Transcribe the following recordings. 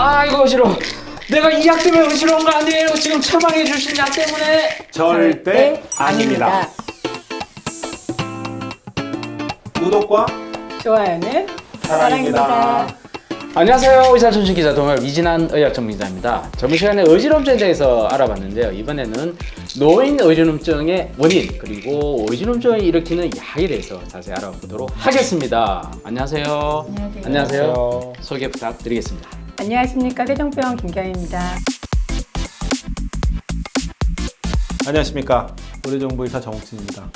아이고 어지러워. 내가 이 약 때문에 어지러운 거 아니에요. 지금 처방해 주신 약 때문에. 절대 아닙니다. 구독과 좋아요는 사랑입니다. 안녕하세요. 의사 전신 기자 동열 이진한 의학 전문기자입니다. 저번 시간에 어지럼증에 대해서 알아봤는데요. 이번에는 노인 어지럼증의 원인 그리고 어지럼증을 일으키는 약에 대해서 자세히 알아보도록 하겠습니다. 안녕하세요. 안녕하세요. 안녕하세요. 소개 부탁드리겠습니다. 안녕하십니까 세종병원 김경희입니다. 안녕하십니까 의료정보의사 정옥진입니다.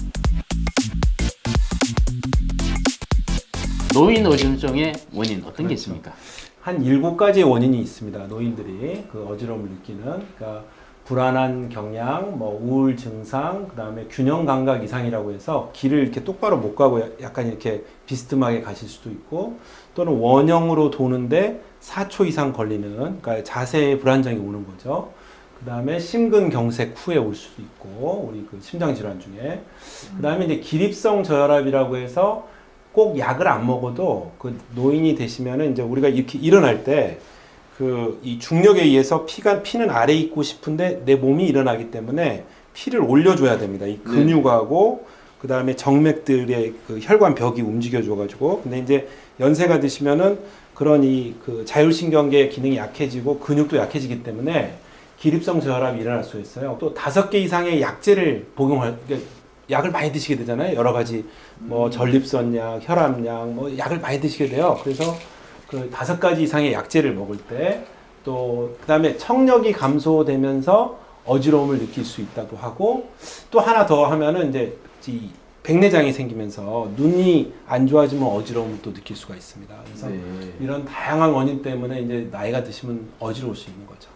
노인 어지럼증의 원인 어떤 게 있습니까? 한 일곱 가지의 원인이 있습니다. 노인들이 그 어지러움을 느끼는 그러니까 불안한 경향, 뭐 우울 증상, 그 다음에 균형 감각 이상이라고 해서 길을 이렇게 똑바로 못 가고 약간 이렇게 비스듬하게 가실 수도 있고 또는 원형으로 도는데 4초 이상 걸리는 그러니까 자세에 불안정이 오는 거죠. 그 다음에 심근경색 후에 올 수도 있고 우리 그 심장 질환 중에 그 다음에 이제 기립성 저혈압이라고 해서 꼭 약을 안 먹어도 그 노인이 되시면은 이제 우리가 이렇게 일어날 때 그 이 중력에 의해서 피가 피는 아래 있고 싶은데 내 몸이 일어나기 때문에 피를 올려줘야 됩니다. 이 근육하고 그 다음에 정맥들의 그 혈관 벽이 움직여줘가지고 근데 이제 연세가 드시면은 그런 이 그 자율신경계 기능이 약해지고 근육도 약해지기 때문에 기립성 저혈압이 일어날 수 있어요. 또 다섯 개 이상의 약제를 복용할 그러니까 약을 많이 드시게 되잖아요. 여러 가지 뭐 전립선약, 혈압약, 뭐 약을 많이 드시게 돼요. 그래서 그 다섯 가지 이상의 약제를 먹을 때 또 그다음에 청력이 감소되면서 어지러움을 느낄 수 있다고 하고 또 하나 더 하면은 이제 이 백내장이 생기면서 눈이 안 좋아지면 어지러움을 또 느낄 수가 있습니다. 그래서 네. 이런 다양한 원인 때문에 이제 나이가 드시면 어지러울 수 있는 거죠.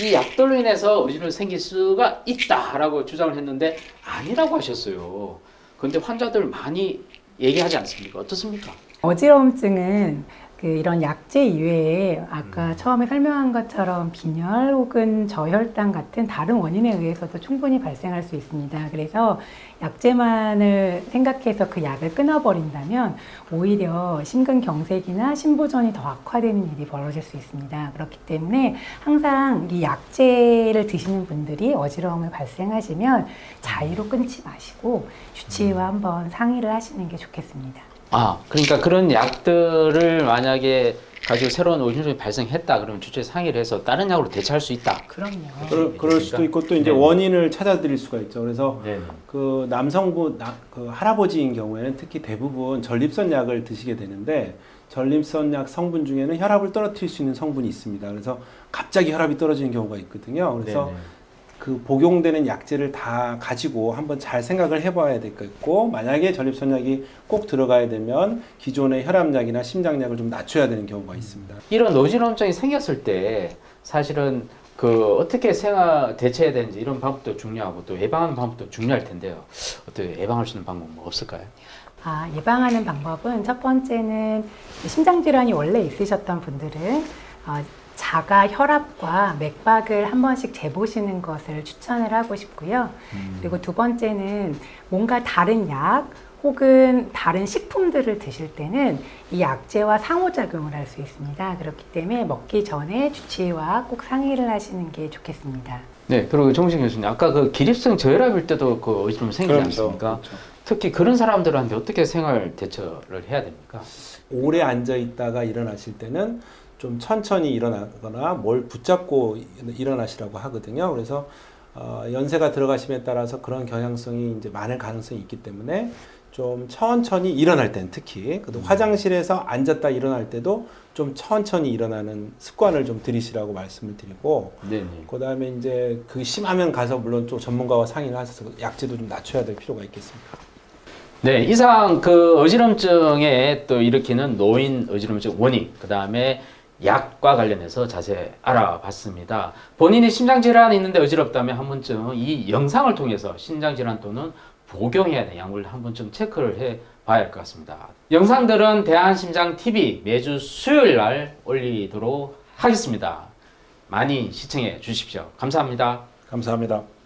이 약들로 인해서 어지럼이 생길 수가 있다라고 주장을 했는데 아니라고 하셨어요. 그런데 환자들 많이 얘기하지 않습니까? 어떻습니까? 어지러움증은 그 이런 약제 이외에 아까 처음에 설명한 것처럼 빈혈 혹은 저혈당 같은 다른 원인에 의해서도 충분히 발생할 수 있습니다. 그래서 약제만을 생각해서 그 약을 끊어버린다면 오히려 심근경색이나 심부전이 더 악화되는 일이 벌어질 수 있습니다. 그렇기 때문에 항상 이 약제를 드시는 분들이 어지러움을 발생하시면 자의로 끊지 마시고 주치의와 한번 상의를 하시는 게 좋겠습니다. 아, 그러니까 그런 약들을 만약에 가지고 새로운 어지럼이 발생했다 그러면 주체 상의를 해서 다른 약으로 대체할 수 있다. 그럼요. 그럴, 그럴 수도 있고 또 이제 네. 원인을 찾아드릴 수가 있죠. 그래서 네. 그 남성분 나, 그 할아버지인 경우에는 특히 대부분 전립선 약을 드시게 되는데 전립선 약 성분 중에는 혈압을 떨어뜨릴 수 있는 성분이 있습니다. 그래서 갑자기 혈압이 떨어지는 경우가 있거든요. 그래서 네네. 그 복용되는 약제를 다 가지고 한번 잘 생각을 해봐야 되겠고 만약에 전립선 약이 꼭 들어가야 되면 기존의 혈압약이나 심장약을 좀 낮춰야 되는 경우가 있습니다. 이런 어지럼증이 생겼을 때 사실은 그 어떻게 생활 대처해야 되는지 이런 방법도 중요하고 또 예방하는 방법도 중요할 텐데요. 어떻게 예방할 수 있는 방법 뭐 없을까요? 아, 예방하는 방법은 첫 번째는 심장 질환이 원래 있으셨던 분들은 어, 자가 혈압과 맥박을 한 번씩 재보시는 것을 추천을 하고 싶고요. 그리고 두 번째는 뭔가 다른 약 혹은 다른 식품들을 드실 때는 이 약제와 상호작용을 할 수 있습니다. 그렇기 때문에 먹기 전에 주치의와 꼭 상의를 하시는 게 좋겠습니다. 네, 그리고 정신 교수님 아까 그 기립성 저혈압일 때도 그 어지럼 생기지 않습니까? 그렇죠. 특히 그런 사람들한테 어떻게 생활 대처를 해야 됩니까? 오래 앉아 있다가 일어나실 때는 좀 천천히 일어나거나 뭘 붙잡고 일어나시라고 하거든요. 그래서 어, 연세가 들어가심에 따라서 그런 경향성이 이제 많을 가능성이 있기 때문에 좀 천천히 일어날 땐 특히 그리고 화장실에서 앉았다 일어날 때도 좀 천천히 일어나는 습관을 좀 들이시라고 말씀을 드리고. 그다음에 이제 그 심하면 가서 물론 또 전문가와 상의를 하셔서 약제도 좀 낮춰야 될 필요가 있겠습니다. 네, 이상 그 어지럼증에 또 일으키는 노인 어지럼증 원인, 그 다음에 약과 관련해서 자세히 알아봤습니다. 본인이 심장질환이 있는데 어지럽다면 한 번쯤 이 영상을 통해서 심장질환 또는 복용해야 될 약물 한 번쯤 체크를 해 봐야 할 것 같습니다. 영상들은 대한심장TV 매주 수요일 날 올리도록 하겠습니다. 많이 시청해 주십시오. 감사합니다. 감사합니다.